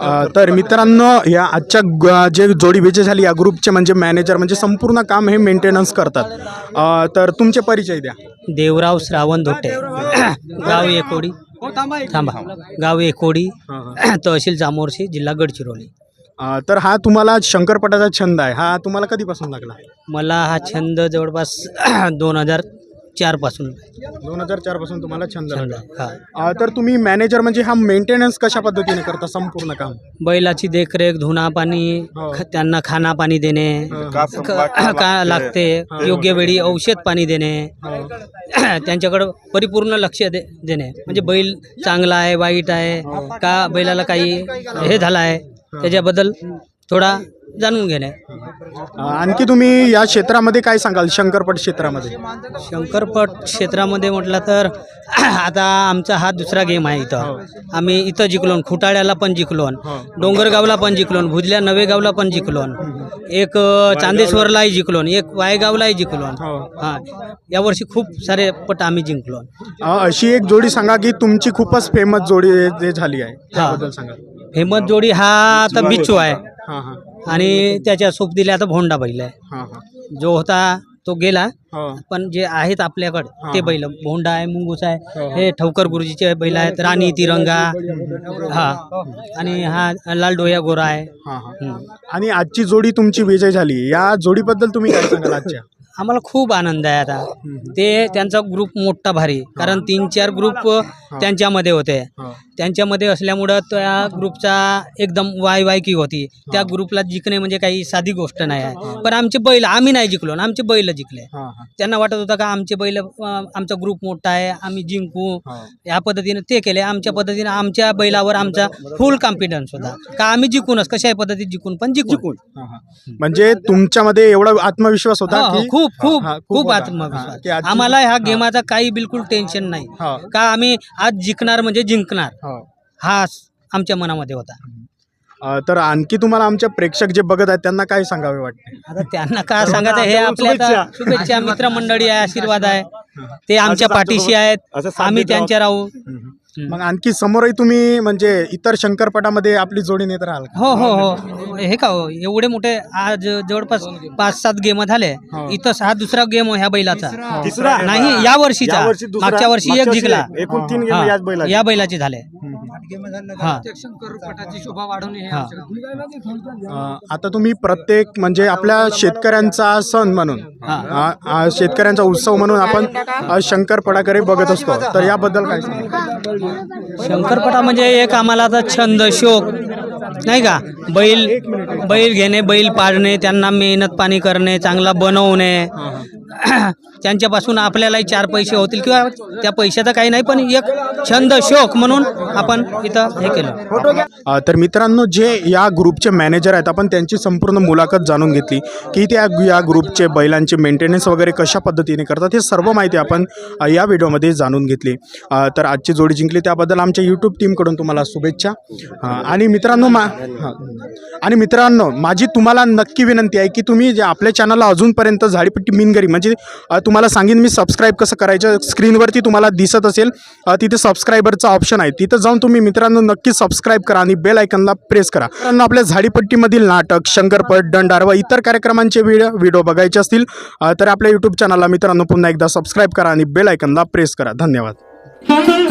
अ, तर मित्रांनो या आजच्या ग- जे जोडी विजय झाली या ग्रुपचे म्हणजे मॅनेजर म्हणजे संपूर्ण काम हे मेंटेनन्स करतात. अ, तर तुमचे परिचय द्या. देवराव श्रावण धोटे. गाव एकोडी. थांबा गाव एकोडी तहसील जामोर्शी जिल्हा गडचिरोली. अ, तर हा तुम्हाला शंकरपटाचा छंद आहे. हा तुम्हाला कधीपासून लागला? मला हा छंद जवळपास दोन हजार चारपासून. दोन हजार चारपासून तुम्हाला छंद लागला. हा. अ, तर तुम्ही मॅनेजर म्हणजे हा मेंटेनन्स कशा पद्धतीने करता संपूर्ण काम? बैलाची देखरेख धुना पाणी हो. ख- त्यांना खाना पाणी देणे क- का लागते योग्य वेळी औषध पाणी देणे त्यांच्याकडं परिपूर्ण लक्ष दे देणे. म्हणजे बैल चांगला आहे वाईट आहे का बैलाला काही हे. झालं आहे त्याच्याबद्दल थोडा जाणून घेणे. आणखी तुम्ही या क्षेत्रामध्ये काय सांगाल शंकरपट क्षेत्रामध्ये? शंकरपट क्षेत्रामध्ये म्हटलं तर आता आमचा हा दुसरा गेम आहे इथं. आम्ही इथं जिंकलोन खुटाळ्याला पण जिंकलोन डोंगरगावला पण जिंकलोन भुजल्या नवेगावला पण जिंकलोन एक चांदेश्वरलाही जिंकलोन एक वायगावलाही जिंकलोन हो. हां. यावर्षी खूप सारे पट आम्ही जिंकलोन अ, अशी एक जोडी सांगा की तुमची खूपच फेमस जोडी जे झाली आहे त्याबद्दल सांगा. फेमस जोडी हा आता बिच्छू आहे. हां हां. आणि त्याच्या सोप दिल्या आता भोंडा बैल आहे. हां हां. जो होता तो गेला हो. पण जे आहेत आपल्याकडे ते बैल भोंडा आहे मुंगूस आहे हो. हे. ठवकर गुरुजीचे बैल आहेत राणी तिरंगा हा. आणि हा लाल डोया गोरा आहे. हां हां. हम्म. आणि आजची जोडी तुमची विजय झाली. या जोडीबद्दल तुम्ही काय सांगाल आजच्या? आम्हाला खूप आनंद आहे आता. ते त्यांचा ग्रुप मोठा भारी. कारण तीन चार ग्रुप त्यांच्यामध्ये होते. त्यांच्यामध्ये असल्यामुळं त्या ग्रुपचा एकदम वाय वायकी होती. त्या ग्रुपला जिंकणे म्हणजे काही साधी गोष्ट नाही आहे. पण आमचे बैल आम्ही नाही जिंकलो ना आमचे बैल जिंकले. त्यांना वाटत होतं का आमचे बैल आमचा ग्रुप मोठा आहे आम्ही जिंकू. या पद्धतीने ते केले. आमच्या पद्धतीने आमच्या बैलावर आमचा फुल कॉन्फिडन्स होता. का आम्ही जिंकूनच कशाही पद्धतीत जिंकून पण जिंकून. म्हणजे तुमच्यामध्ये एवढा आत्मविश्वास होता की खूप खूप हा, खूप होता. हा, आत्मविश्वास आजची- आम्हाला ह्या गेमाचा काही बिलकुल टेन्शन नाही. हो. का आम्ही आज जिंकणार म्हणजे जिंकणार. हो. हा स- आमच्या मनामध्ये होता. अ, तर आणखी तुम्हाला आमचे प्रेक्षक जे बघत आहेत त्यांना काय सांगावे वाटते? आता त्यांना काय सांगायचं हे आपल्या आता शुभेच्छा. मित्रमंडळी आहे आशीर्वाद आहे. ते आमच्या पाठीशी आहेत. आम्ही त्यांच्या राहू. मग आणखी समोरही तुम्ही म्हणजे इतर शंकरपटामध्ये आपली जोडी नेत राहाल का? हो हो हो. हे का हो? एवढे मोठे आज जवळपास पाच सात गेम झाले. हो. इथं हा दुसरा गेम ह्या बैलाचा. तिसरा नाही या वर्षीचा. यावर्षी दुसरा- मागच्या वर्षी एक मागच्या जिंकला. वर्षी एकूण तीन गेम हा, याच बैलाचे. या बैलाचे झाले. हा. हा. अ, आता तुम्ही प्रत्येक म्हणजे आपल्या शेतकऱ्यांचा सण म्हणून अ, अ, शेतकऱ्यांचा उत्सव म्हणून आपण अ, शंकरपटाकडे बघत असतो. तर याबद्दल काय सांगाल? शंकरपटा म्हणजे एक आम्हाला आता छंद शोक नाही का? बैल बैल घेणे बैल पाळणे त्यांना मेहनत पाणी करणे चांगला बनवणे. त्यांच्यापासून आपल्यालाही चार पैसे होतील किंवा त्या पैशाचं काही नाही पण एक छंद शोक म्हणून आपण इथं हे केलं. तर मित्रांनो जे या ग्रुपचे मॅनेजर आहेत आपण त्यांची संपूर्ण मुलाखत जाणून घेतली की त्या या ग्रुपचे बैलांचे मेंटेनन्स वगैरे कशा पद्धतीने करतात हे सर्व माहिती आपण या व्हिडिओमध्ये जाणून घेतली. तर आजची जोडी जिंकली त्याबद्दल आमच्या यूट्यूब टीमकडून तुम्हाला शुभेच्छा. आणि मित्रांनो मा आणि मित्रांनो माझी तुम्हाला नक्की विनंती आहे की तुम्ही जे आपल्या चॅनलला अजूनपर्यंत झाडीपट्टी मिनगरी म्हणजे माझी तुम्हाला सांगेन मी सबस्क्राईब कसं करायचं. स्क्रीनवरती तुम्हाला दिसत असेल तिथे सबस्क्रायबरचा ऑप्शन आहे. तिथं जाऊन तुम्ही मित्रांनो नक्की सबस्क्राईब करा आणि बेल आयकनला प्रेस करा. मित्रांनो आपल्या झाडीपट्टीमधील नाटक शंकरपट दंडार व इतर कार्यक्रमांचे व्हिडिओ व्हिडिओ बघायचे असतील तर आपल्या यूट्यूब चॅनलला मित्रांनो पुन्हा एकदा सबस्क्राईब करा आणि बेल आयकनला प्रेस करा. धन्यवाद.